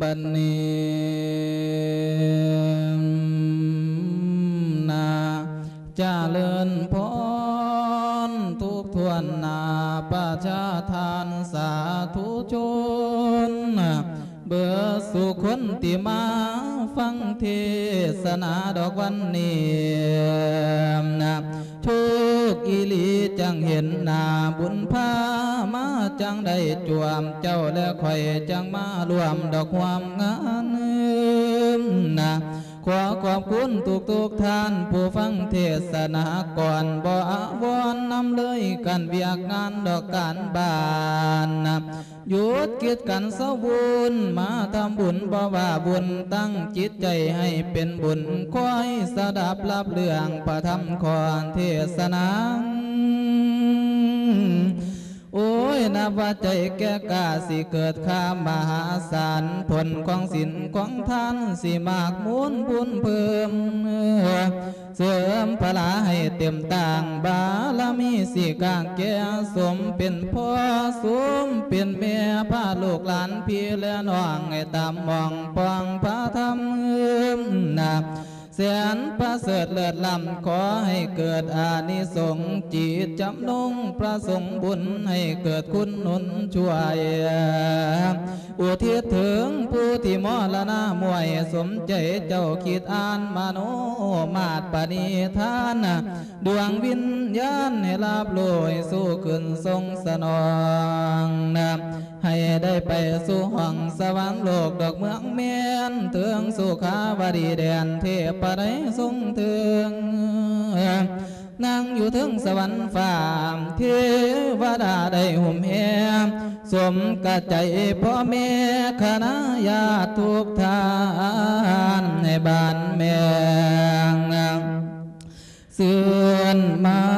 บันนี้นาเจริญพรทุกทวนนาประชาทานสาธุชน เบื่อสุคนติมาฟังเทศนาดอกวันนี้นะทุกอีหลีจังเห็นนาบุญพา จังได้จวมเจ้าและข่อยจังมารวมดอกความงานนะขอขอบคุณทุกทุกท่าน ผู้ฟังเทศนาก่อนบ่อาวอนนำเลยกันเวียกงานดอกการบานนะหยุดกิจกันเศร้าบุญมาทำบุญบ่ว่าบุญตั้งจิตใจให้เป็นบุญคอยสดับรับเรื่องประทำคอนเทศนา นับว่าใจแก่กาสิเกิดข้ามมหาศาลผลของสินของท่านสิมากมูลบุญเพิ่ม เสริมพลาให้เต็มต่างบารมีสิกางแก่สมเป็นพ่อสมเป็นแม่พาลูกหลานพี่และน้องให้ตามมองปองพระธรรมนา แสนประเสริฐเลิศล้ำขอให้เกิดอานิสงส์จิตจำนงประสงค์บุญให้เกิดคุณหนุนช่วย อุทิศถึงผู้ที่มรณะมวยสมใจเจ้าคิดอ่านมโนมาตปณิธานดวงวิญญาณให้ลาบโลยสู้ขึ้นทรงสนองนะให้ได้ไปสู่ห้องสวรรค์โลกดอกเมืองเมียนเถืองสุขาวดีแดนเทพไดทรงเถืองนั่งอยู่ถึงสวรรค์ฟ้ามเทวดาได้ห่มแหม สมกะใจพ่อแม่คณะญาติทุกทานในบ้านเมืองเสื่อมมา